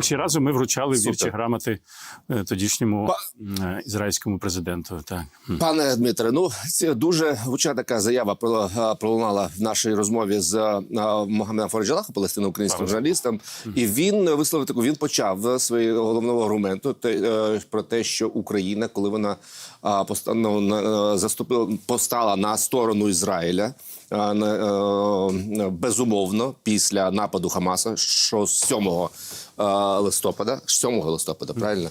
Чи разом ми вручали Супер. вірчі грамоти е, тодішньому е, ізраїльському президенту. Так. Пане Дмитре, ну це дуже гучна така заява е, пролунала в нашій розмові з Могамедом Фараджалахом, палестино-українським журналістом. І він висловив таку. Він почав свого головного аргументу те, про те, що Україна, коли вона а, поста- ну, заступила, постала на сторону Ізраїля. Безумовно, після нападу Хамаса, що з 7 е, листопада, 7 листопада, правильно?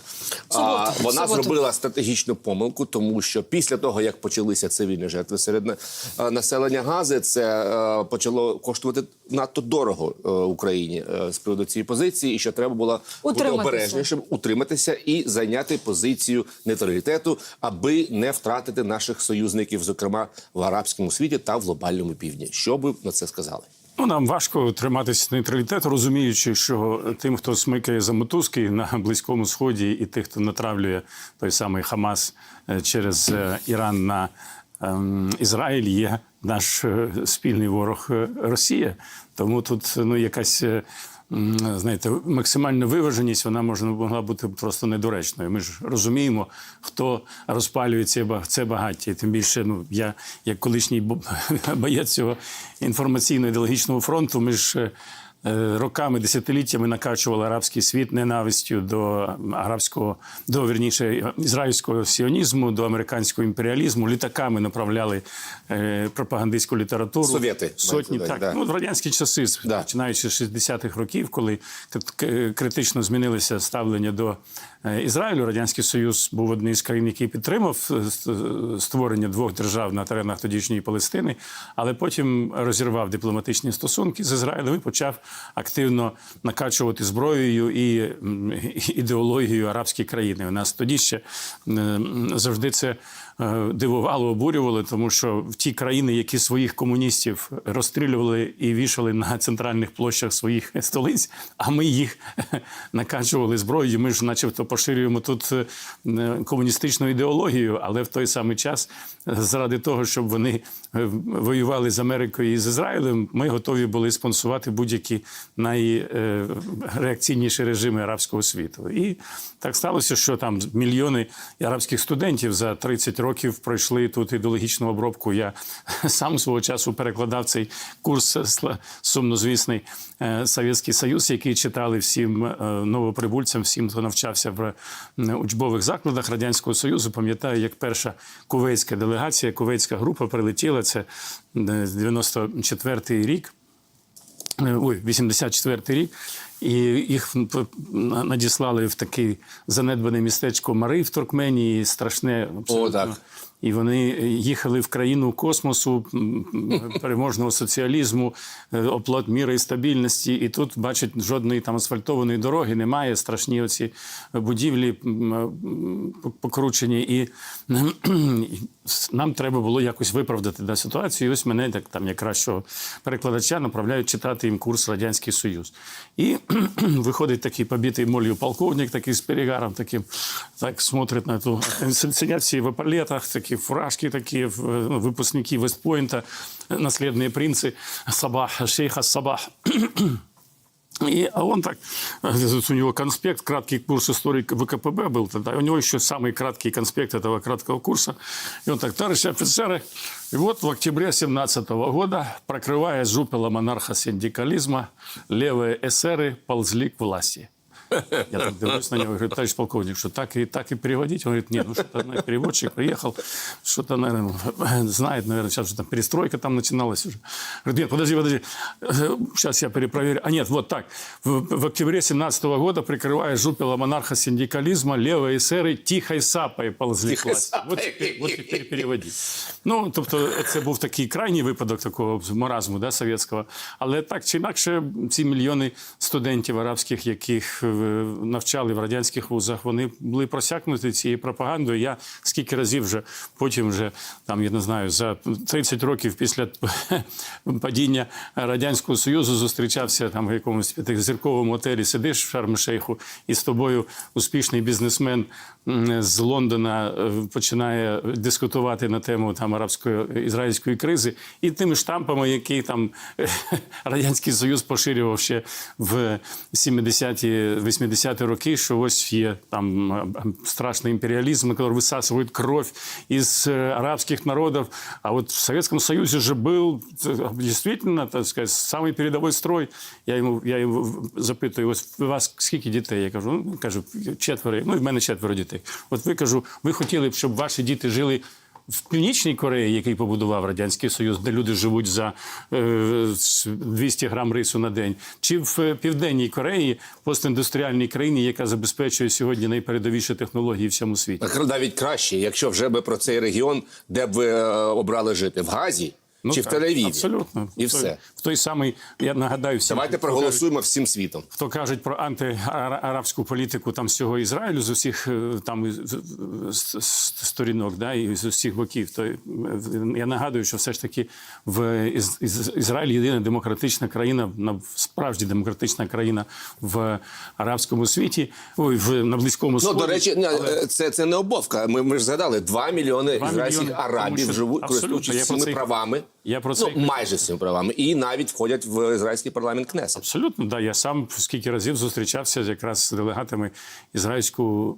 А, вона зробила стратегічну помилку, тому що після того, як почалися цивільні жертви серед е, населення Гази, це е, почало коштувати надто дорого е, Україні е, з приводу цієї позиції, і що треба було бути обережнішим, утриматися і зайняти позицію нейтралітету, аби не втратити наших союзників, зокрема в арабському світі та в глобальному півдні. Що би на це сказали? Ну, нам важко триматися нейтралітету, розуміючи, що тим, хто смикає за мотузки на Близькому Сході, і тих, хто натравлює той самий Хамас е, через е, Іран на ем, Ізраїль, є наш е, спільний ворог Росія. Тому тут ну, якась. Е, Знаєте, максимальна виваженість вона може могла бути просто недоречною. Ми ж розуміємо, хто розпалює це, це багаття. І тим більше, ну я як колишній боєць цього інформаційно-ідеологічного фронту, ми ж. Е, е, Роками, десятиліттями накачували арабський світ ненавистю до арабського, до вірніше ізраїльського сіонізму, до американського імперіалізму. Літаками направляли е, пропагандистську літературу. Совєти, сотні так. да. Ну, в радянські часи, Да. починаючи з 60-х років, коли к- критично змінилися ставлення до е, Ізраїлю, радянський Союз був одним з країн, який підтримав е, створення двох держав на теренах тодішньої Палестини, але потім розірвав дипломатичні стосунки з Ізраїлем і почав активно накачувати зброєю і ідеологією арабські країни. У нас тоді ще завжди це дивувало, обурювало, тому що в ті країни, які своїх комуністів розстрілювали і вішали на центральних площах своїх столиць, а ми їх накачували зброєю. Ми ж, начебто, поширюємо тут е, комуністичну ідеологію, але в той самий час, е, заради того, щоб вони е, воювали з Америкою і з Ізраїлем, ми готові були спонсувати будь-які найреакційніші режими арабського світу. І так сталося, що там мільйони арабських студентів за 30 років пройшли тут ідеологічну обробку. Я сам свого часу перекладав цей курс сумнозвісний е, Совєтський Союз, який читали всім е, новоприбульцям, всім, хто навчався в учбових закладах Радянського Союзу. Пам'ятаю, як перша кувейтська делегація, кувейтська група прилетіла. Це е, 94-й рік. Е, Ой, 84-й рік, і їх на- надіслали в таке занедбане містечко Мари в Туркменії, страшне абсолютно. так. І вони їхали в країну космосу, переможного соціалізму, е, оплот міри і стабільності. І тут, бачать, жодної там асфальтованої дороги немає. Страшні оці будівлі покручені. І нам треба було якось виправдати да, ситуацію. І ось мене так там якраз що перекладача направляють читати їм курс Радянський Союз. І виходить такий побитий молью полковник, такий з перегаром, таким так смотрить на ту. Сидять всі в епалетах, такі фуражки, такі в- ну, Вестпойнта, наслідні принци Сабах, шейха Сабах. И, а он так, у него конспект, краткий курс истории ВКПБ был тогда, у него еще самый краткий конспект этого краткого курса. И он так, товарищи офицеры, и вот в октябре 17 года, прокрывая жупела монарха синдикализма, левые эсеры ползли к власти. Я так дивлюсь на него, говорю, товарищ полковник, что так и, так и переводить? Он говорит, нет, ну что-то наверное, переводчик приехал, что-то, наверное, знает, наверное, сейчас уже там перестройка там начиналась уже. Говорит, нет, подожди, подожди, сейчас я перепроверю. А нет, вот так. В, в октябре 17 года, прикрывая жупела монарха синдикализма, левые эсеры тихой сапой ползли к Тихой власти. Вот теперь, вот теперь переводіть. Ну, тобто, це був такий крайній випадок такого маразму да, совєтського. Але так чи інакше, ці мільйони студентів арабських, яких е, навчали в радянських вузах, вони були просякнуті цією пропагандою. Я скільки разів вже потім, вже там я не знаю, за 30 років після падіння радянського союзу зустрічався там в якомусь п'ятизірковому готелі. Сидиш в Шарм-Шейху, і з тобою успішний бізнесмен з Лондона е, починає дискутувати на тему там арабської ізраїльської кризи, і тими штампами, які там радянський союз поширював ще в 70-ті, 80-ті роки, що ось є там страшний імперіалізм, який висасують кров із е, арабських народів. А от в Советском Союзе же був дійсно, так сказати, самий передовий строй. Я йому, я йому запитую, ось у вас скільки дітей? Я кажу, ну, каже, четверо. Ну, в мене четверо дітей. От ви кажу, ви хотіли б, щоб ваші діти жили в Північній Кореї, який побудував Радянський Союз, де люди живуть за е, 200 грам рису на день, чи в е, Південній Кореї, постіндустріальній країні, яка забезпечує сьогодні найпередовіші технології в всьому світі. Навіть краще, якщо вже би про цей регіон, де б ви е, обрали жити? В Газі чи в Ну, так, Тель-Авіві. Абсолютно. І В той- все. В той самий, я нагадаю всім. Давайте хто кажуть- проголосуємо всім світом. Хто кажуть про антиарабську політику там всього Ізраїлю з усіх е, там сторінок, да, і з усіх боків, то е, я нагадую, що все ж таки в Із- Із- Ізраїль єдина демократична країна, на- справді демократична країна в арабському світі, ой, в на близькому Ну, до речі, не, е, це, це не обовка. Ми, ми ж згадали, 2 мільйони Два ізраїльських мільйони, арабів живуть, користуючись й- правами. Я про це ну, майже всіми правами. І навіть входять в ізраїльський парламент Кнесет. Абсолютно, да. Я сам скільки разів зустрічався якраз з делегатами ізраїльського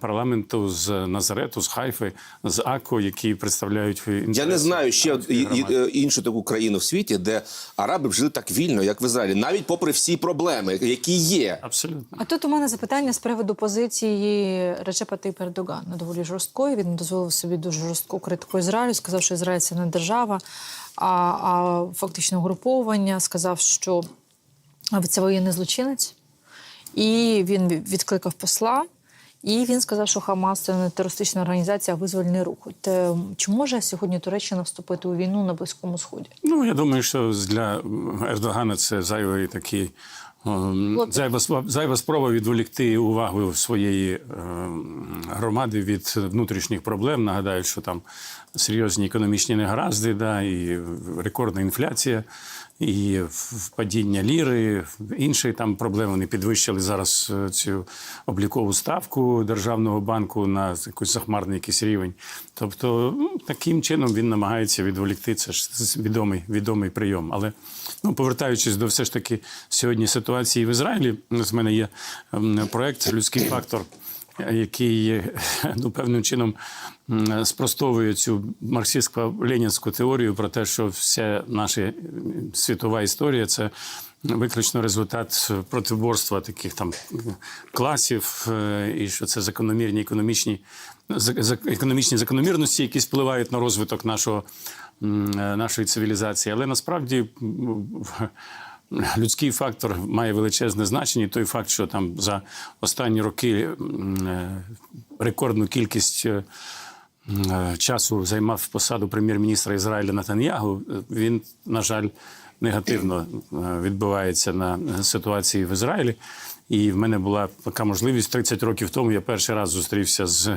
парламенту з Назарету, з Хайфи, з Ако, які представляють Я не знаю ще е, іншу таку країну в світі, де араби б жили так вільно, як в Ізраїлі, навіть попри всі проблеми, які є. Абсолютно. А тут у мене запитання з приводу позиції Речепа Тейпа Ердогана. Доволі жорсткої. Він дозволив собі дуже жорстку критику Ізраїлю. Сказав, що Ізраїль це не держава, а, а фактично угруповання. Сказав, що це воєнний злочинець. І він відкликав посла. І він сказав, що Хамас це не терористична організація, а визвольний рух. От, е, чи може сьогодні Туреччина вступити у війну на Близькому Сході? Ну, я думаю, що для Ердогана це зайвий такий. Зайва, зайва спроба відволікти увагу своєї ем, громади від внутрішніх проблем. Нагадаю, що там серйозні економічні негаразди, да, і рекордна інфляція, і в- падіння ліри, інші там проблеми. Вони підвищили зараз е, цю облікову ставку державного банку на якийсь захмарний якийсь рівень. Тобто, ну, таким чином він намагається відволікти. Це ж відомий, відомий прийом. Але ну, повертаючись до все ж таки сьогодні ситуації в Ізраїлі, з мене є проект Людський фактор який ну, певним чином спростовує цю марксистсько-ленінську теорію про те, що вся наша світова історія це виключно результат протиборства таких там класів, е, і що це закономірні економічні, економічні закономірності, які впливають на розвиток нашого, е, нашої цивілізації. Але насправді. Людський фактор має величезне значення. Той факт, що там за останні роки е, рекордну кількість е, е, часу займав посаду прем'єр-міністра Ізраїля Натаньягу, він, на жаль, негативно відбувається на ситуації в Ізраїлі. І в мене була така можливість 30 років тому. Я перший раз зустрівся з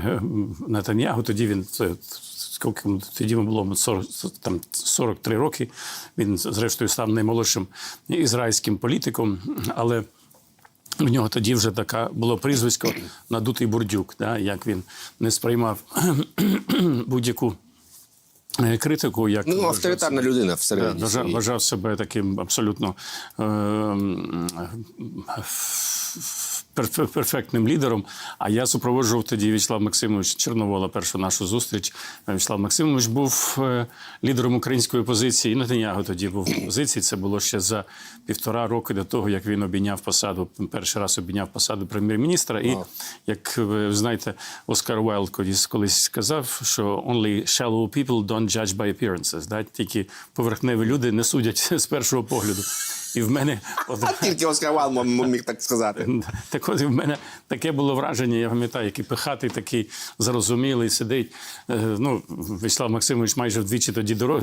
Натаньягу. Тоді він скільки тоді було 40, там, 43 роки. Він, зрештою, став наймолодшим ізраїльським політиком, але в нього тоді вже така було прізвисько надутий бурдюк, да, як він не сприймав будь-яку е, критику, як Ну, вважав авторитарна людина всередині. Вважав, своїй. вважав себе таким абсолютно е, перфектним лідером. А я супроводжував тоді Вячеслав Максимович Чорновола, першу нашу зустріч. Вячеслав Максимович був е, лідером української опозиції. І Нетаньяго тоді був в опозиції. Це було ще за півтора роки до того, як він обійняв посаду. Перший раз обійняв посаду прем'єр-міністра. І як ви знаєте, Оскар Уайлд колись колись сказав, що only shallow people don't judge by appearances. Да? Тільки поверхневі люди не судять з першого погляду. І в мене от, тільки Оскар Вал міг так сказати. так от і в мене таке було враження, я пам'ятаю, який пихатий, такий зарозумілий, сидить. Е, Ну, Вячеслав Максимович майже вдвічі тоді дорог,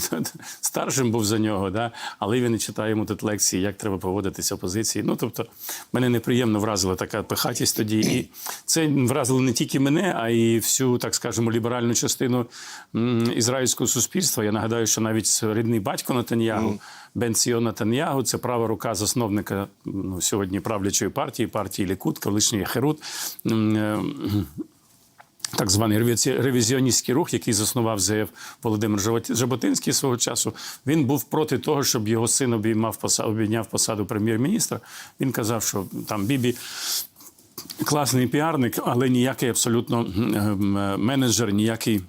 старшим був за нього, да? але він і читає йому тут лекції, як треба поводитися опозиції. Ну, тобто, мене неприємно вразила така пихатість тоді. І це вразило не тільки мене, а й всю, так скажемо, ліберальну частину ізраїльського суспільства. Я нагадаю, що навіть рідний батько Натаньягу, Ціон Натаньягу, це права рука засновника ну, сьогодні правлячої партії, партії Лікут, колишній Херут. Е, так званий ревізіоністський рух, який заснував ЗФ Володимир Жаботинський свого часу, він був проти того, щоб його син обіймав посаду, обійняв посаду прем'єр-міністра. Він казав, що там Бібі класний піарник, але ніякий абсолютно ем, менеджер, ніякий.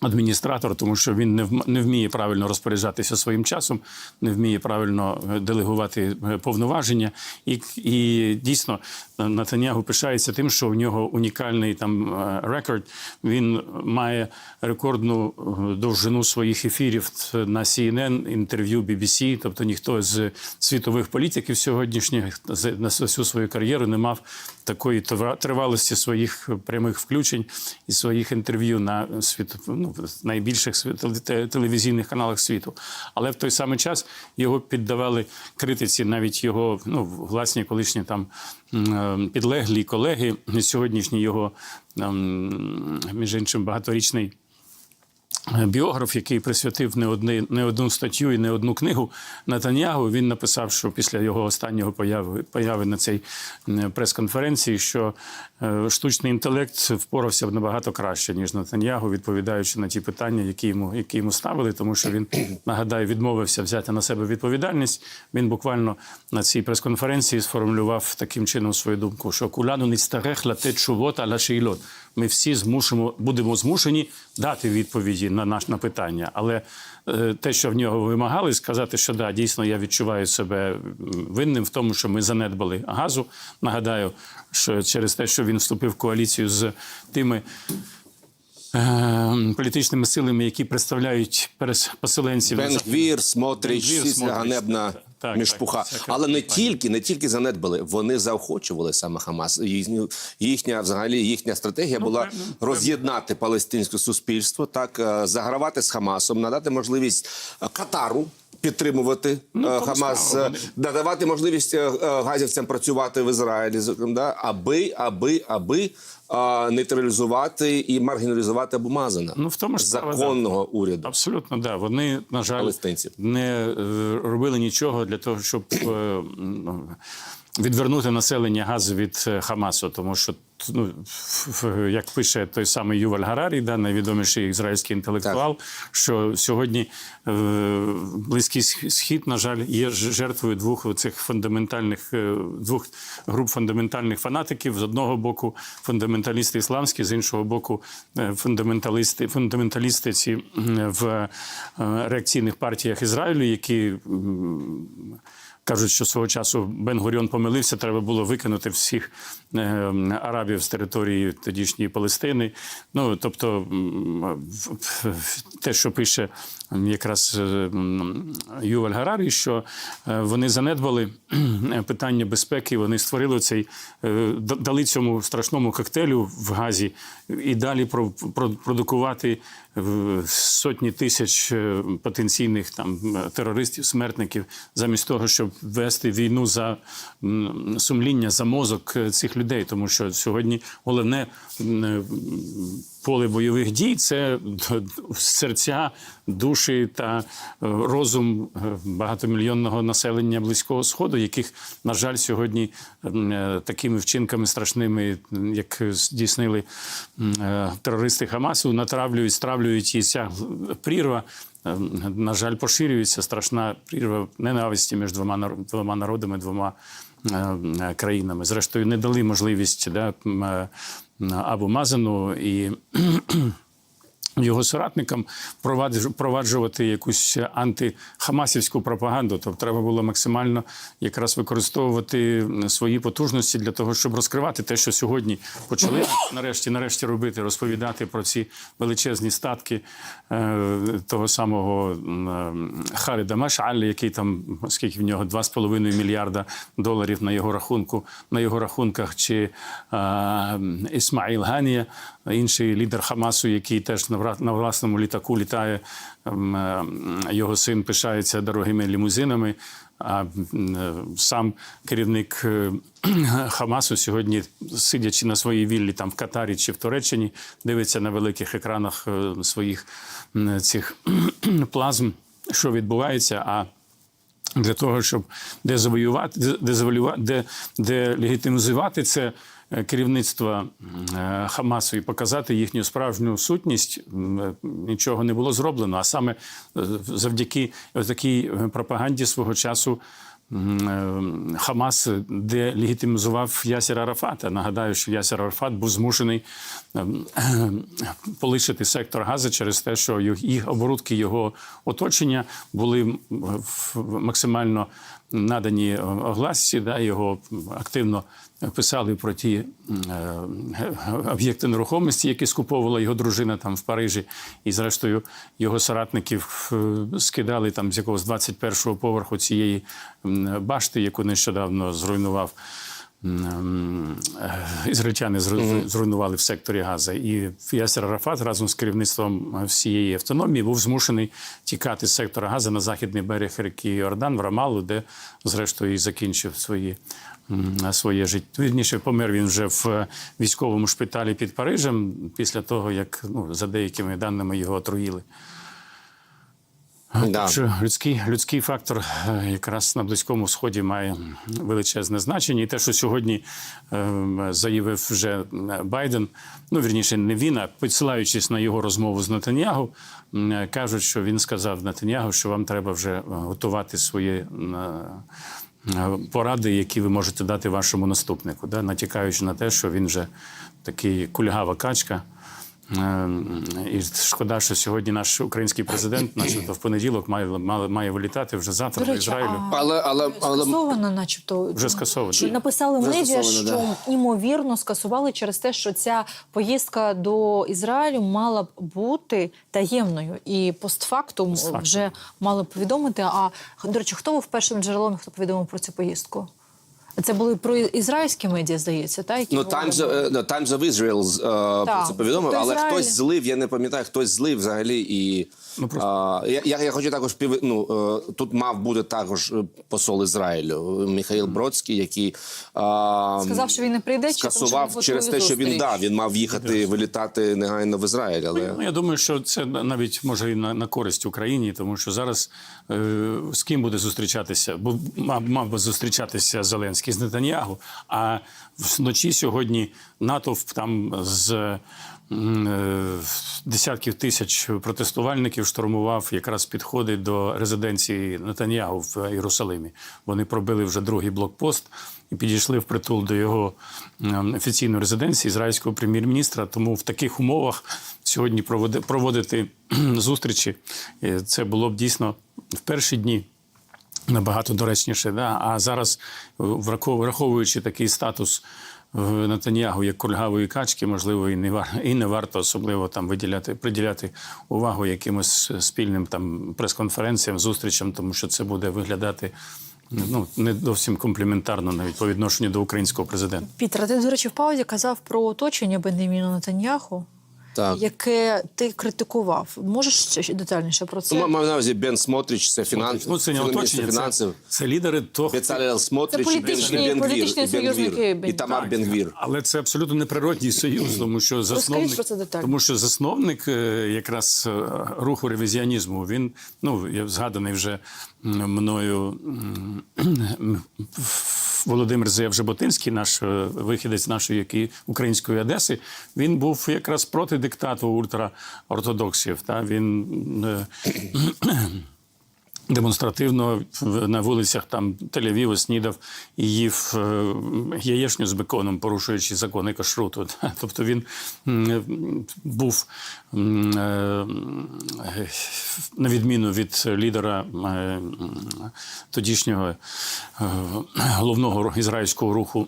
Адміністратор, тому що він не вм- не вміє правильно розпоряджатися своїм часом, не вміє правильно е, делегувати е, повноваження, і, і дійсно е, Натанягу пишається тим, що в нього унікальний там рекорд. Він має рекордну довжину своїх ефірів на CNN, інтерв'ю BBC, тобто ніхто з світових політиків сьогоднішніх на всю свою кар'єру не мав такої тривалості своїх прямих включень і своїх інтерв'ю на світ, ну, найбільших телевізійних каналах світу. Але в той самий час його піддавали критиці, навіть його ну, власні колишні там е, підлеглі колеги, сьогоднішній його там, між іншим багаторічний. Біограф, який присвятив не одни не одну статтю і не одну книгу Натаньягу, він написав, що після його останнього появи появи на цій прес-конференції, що е, штучний інтелект впорався набагато краще ніж Натаньягу, відповідаючи на ті питання, які йому які йому ставили, тому що він нагадаю відмовився взяти на себе відповідальність. Він буквально на цій прес-конференції сформулював таким чином свою думку, що куляну не ністарех лате чувота ла шейлот. Ми всі змушимо, будемо змушені дати відповіді на наш на питання. Але е, те, що в нього вимагали, сказати, що да, дійсно я відчуваю себе винним в тому, що ми занедбали газу. Нагадаю, що через те, що він вступив в коаліцію з тими. е, Політичними силами, які представляють перес- поселенців Бен Гвір, Смотрич, Бен Гвір, Смотрич, ганебна так, так, мішпуха. так, Але не тільки, не тільки занедбали, вони заохочували саме Хамас. Їхня взагалі їхня стратегія була певно, роз'єднати палестинське суспільство, так е, загравати з Хамасом, надати можливість е, Катару. Підтримувати е, тому Хамас, е, надавати можливість е, е, газівцям працювати в Ізраїлі, зокрема, да, аби, аби, аби нейтралізувати і маргіналізувати Абумазана Ну, в тому ж законного да. уряду. Абсолютно, да. Вони, на жаль, Палестинців. не е, робили нічого для того, щоб е, м, відвернути населення Газу від е, Хамасу, тому що. Ну, як пише той самий Юваль Гарарі, да, найвідоміший ізраїльський інтелектуал, що сьогодні е, близький схід, на жаль, є жертвою двох цих фундаментальних е, двох груп фундаментальних фанатиків. З одного боку фундаменталісти ісламські, з іншого боку, е, фундаменталісти, фундаменталісти ці в реакційних партіях Ізраїлю, які Кажуть, що свого часу Бен-Гуріон помилився, треба було викинути всіх е, арабів з території тодішньої Палестини. Ну тобто, те, що пише якраз е, Юваль Гарарі, що е, вони занедбали питання безпеки, вони створили цей, дали цьому страшному коктейлю в Газі і далі про- про- продукувати сотні тисяч е, потенційних там е, терористів, смертників, замість того, щоб вести війну за сумління, за мозок е, цих людей, тому що сьогодні головне поле бойових дій це серця, душі та е, розум е, багатомільйонного населення близького сходу, яких на жаль сьогодні е, такими вчинками страшними, як здійснили терористи Хамасу, натравлюють, стравлюють і ця прірва. На жаль, поширюється страшна прірва ненависті між двома двома народами, двома країнами. Зрештою, не дали можливість да, Абу Мазану і його соратникам провадж- впроваджувати якусь антихамасівську пропаганду. Тобто треба було максимально якраз використовувати свої потужності для того, щоб розкривати те, що сьогодні почали нарешті, нарешті робити, розповідати про ці величезні статки е, того самого м, Харіда Машалі, який там, скільки в нього 2,5 мільярда доларів на його рахунку, на його рахунках, чи е, Ісмаїл Ганія, інший лідер Хамасу, який теж на власному літаку літає. ем, е, Його син пишається дорогими лімузинами. А е, сам керівник е, Хамасу сьогодні, сидячи на своїй віллі там в Катарі чи в Туреччині, дивиться на великих екранах своїх цих плазм, що відбувається. А для того, щоб де- дезавоювати, де, де легітимізувати це е, керівництво е, Хамасу і показати їхню справжню сутність, е, нічого не було зроблено. А саме завдяки такій пропаганді свого часу. Хамас делегітимізував Ясера Арафата. Нагадаю, що Ясер Арафат був змушений ем, полишити сектор Гази через те, що їх- оборудки його оточення були максимально надані огласці, да, його активно писали про ті е, об'єкти нерухомості, які скуповувала його дружина там в Парижі, і зрештою його соратників е, скидали там з якогось 21-го поверху цієї башти, яку нещодавно зруйнував. е, Ізраїльтяни зруйнували в секторі Газа. І Ясер Арафат разом з керівництвом всієї автономії був змушений тікати з сектора Газа на західний берег ріки Йордан в Рамалу, де зрештою і закінчив свої, своє життя. Вірніше, помер він вже в військовому шпиталі під Парижем після того, як ну, за деякими даними його отруїли. Да. Що людський, людський фактор е, якраз на Близькому Сході має величезне значення. І те, що сьогодні е, заявив вже Байден, ну вірніше, не він, а посилаючись на його розмову з е, кажуть, що він сказав Нетаньягу, що вам треба вже е, готувати свої. Е, Поради, які ви можете дати вашому наступнику, да? натякаючи на те, що він вже такий кульгава качка. Е, І шкода, що сьогодні наш український президент, начебто в понеділок, має має, має вилітати вже завтра До до Ізраїлю. а Але але але скасовано, начебто, Вже скасовано. Чи написали Вже медіа, скасовано, що ймовірно скасували через те, що ця поїздка до Ізраїлю мала б бути таємною, і постфактум Постфактум. вже мали б повідомити. А до речі, хто був першим джерелом, хто повідомив про цю поїздку? Це були про ізраїльські медіа, здається, так? Які Ну? Times, of- no, Times of Israel е, про це повідомив, Тобто але Ізраїль- хтось злив, я не пам'ятаю, хтось злив взагалі. І Ну, просто- а, я, я, я хочу також пів, ну, е, тут мав бути також посол Ізраїлю Михаїл Бродський, який а, Сказав, що він не прийде, чи тому, скасував він через те, що він да, він мав їхати, вилітати негайно в Ізраїль. Але Ну, я думаю, що це навіть може і на, на користь Україні, тому що зараз е, з ким буде зустрічатися? Бо мав, мав би зустрічатися Зеленський з Нетаньягу, а вночі сьогодні натовп там з е, десятків тисяч протестувальників штурмував якраз підходи до резиденції Нетаньягу в Єрусалимі. Вони пробили вже другий блокпост і підійшли в притул до його офіційної резиденції ізраїльського прем'єр-міністра. Тому в таких умовах сьогодні проводи- проводити зустрічі е, це було б дійсно в перші дні. Набагато доречніше, да? а зараз, е, враховуючи такий статус е, Нетаньягу як кульгавої качки, можливо, і не вар і не варто особливо там виділяти, приділяти увагу якимось спільним там прес-конференціям, зустрічам, тому що це буде виглядати ну не зовсім компліментарно навіть по відношенню до українського президента. Пітер, ти, до речі, в паузі казав про оточення Бенеміна Нетаньяху, так. яке ти критикував. Можеш ще детальніше про це? Ну, мав на увазі Бен Смотрич, це фінанс, Ну це не оточення, фінансів. це лідери того. Бецалел Смотрич Це і Бен- політичні- Бен-Гвір, союзники і Тамар Так, Бенгвір. Але це абсолютно неприродній союз, тому що засновник, про це детально. тому що засновник е, якраз е, руху ревізіонізму, він ну я згаданий вже мною Володимир Зевжеботинський, наш е, вихідець нашої української Одеси, він був якраз проти диктату ультраортодоксів. Та він е, демонстративно на вулицях там Тель-Авіву снідав і їв е, яєчню з беконом, порушуючи закони кашруту. Тобто він був, е, на відміну від лідера е, тодішнього е, головного ізраїльського руху.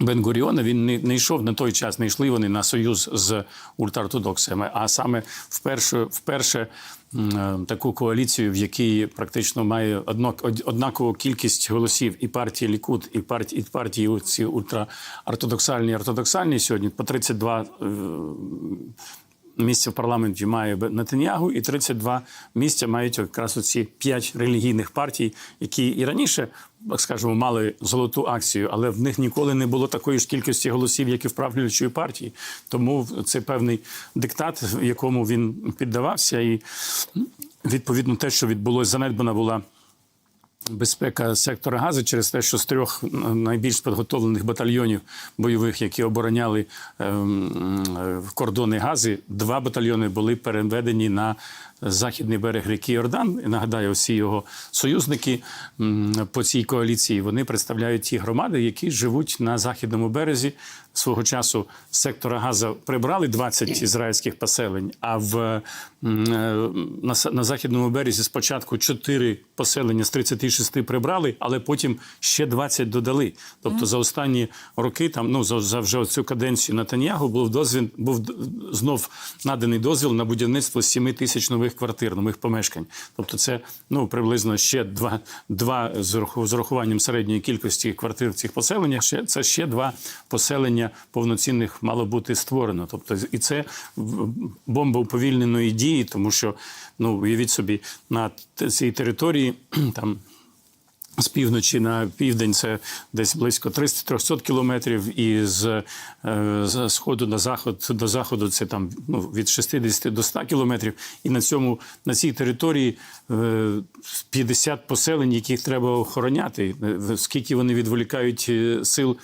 Бен-Гуріона він не, не йшов на той час, не йшли вони на союз з ультраортодоксами, а саме вперше, вперше е, таку коаліцію, в якій практично має однакову кількість голосів. І партії Лікут, і партії, і партії ці ультраортодоксальні і ортодоксальні сьогодні. По 32 е, місця в парламенті має Нетаньягу, і 32 місця мають якраз оці п'ять релігійних партій, які і раніше, так скажемо, мали золоту акцію, але в них ніколи не було такої ж кількості голосів, як і в правлячої партії. Тому це певний диктат, якому він піддавався, і відповідно те, що відбулося, занедбана була. Безпека сектора Гази через те, що з трьох найбільш підготовлених батальйонів бойових, які обороняли ем, е, кордони Гази, два батальйони були переведені на західний берег ріки Йордан. І нагадаю, всі його союзники по цій коаліції вони представляють ті громади, які живуть на західному березі. Свого часу з сектора Газа прибрали 20 ізраїльських поселень, а в на, на західному березі спочатку 4 поселення з 36 прибрали, але потім ще 20 додали. Тобто за останні роки, там ну за, за вже цю каденцію Натаньягу був дозвіл, був знов наданий дозвіл на будівництво 7 тисяч нових квартир, нових помешкань. Тобто, це ну приблизно ще два, два з ураху- з урахуванням середньої кількості квартир в цих поселеннях. Ще це ще два поселення повноцінних мало бути створено. Тобто, і це бомба уповільненої дії, тому що ну уявіть собі на цій території там. З півночі на південь це десь близько 300-300 кілометрів, і з, е, з сходу на заход до заходу це там ну, від 60 до 100 кілометрів. І на цьому на цій території 50 поселень, яких треба охороняти. Е, Скільки вони відволікають е, сил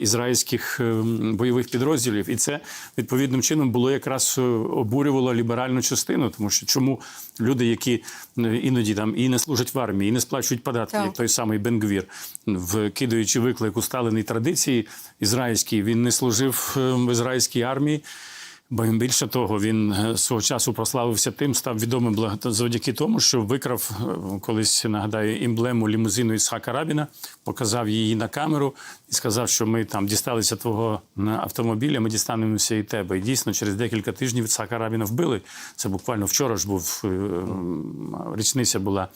ізраїльських е, бойових підрозділів, і це відповідним чином було якраз е, обурювало ліберальну частину, тому що чому люди, які е, іноді там і не служать в армії, і не сплачують податки, Так. як той самий Бенгвір, вкидаючи виклик усталеній традиції ізраїльській, він не служив е, в ізраїльській армії. Бо їм більше того, він е, свого часу прославився тим, став відомим завдяки тому, що викрав е, колись, нагадаю, емблему лімузину Ісхака Рабіна, показав її на камеру і сказав, що ми там дісталися твого автомобіля, ми дістанемося і тебе. І дійсно, через декілька тижнів Ісхака Рабіна вбили. Це буквально вчора ж був е, річниця була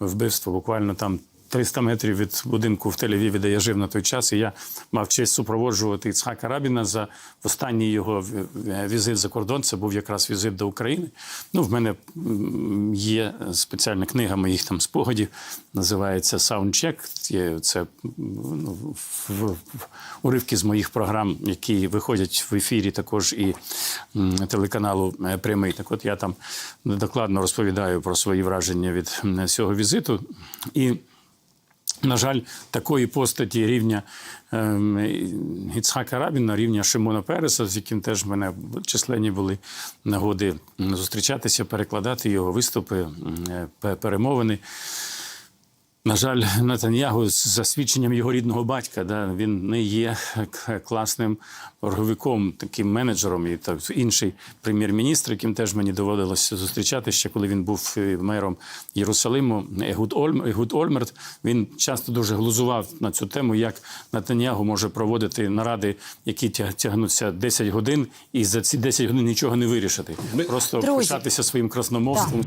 вбивства, буквально там. 300 метрів від будинку в Тель-Авіві, де я жив на той час, і я мав честь супроводжувати Іцхака Рабіна за останній його візит за кордон. Це був якраз візит до України. Ну, в мене є спеціальна книга моїх там спогадів, називається Саундчек. Це ну, в, уривки з моїх програм, які виходять в ефірі, також і телеканалу е, Прямий. Так от я там докладно розповідаю про свої враження від цього візиту. І на жаль, такої постаті рівня ем, Іцхака Рабіна, рівня Шимона Переса, з яким теж в мене численні були нагоди зустрічатися, перекладати його виступи, е, пе- перемовини. На жаль, Натаньягу з засвідченням його рідного батька, да, він не є класним торговиком, таким менеджером. І так інший прем'єр-міністр, яким теж мені доводилося зустрічати ще коли він був е, мером Єрусалиму, Егуд, Ольм, Егуд Ольмерт. Він часто дуже глузував на цю тему, як Натаньягу може проводити наради, які тягнуться 10 годин, і за ці 10 годин нічого не вирішити. Просто Друзі. пишатися своїм красномовством.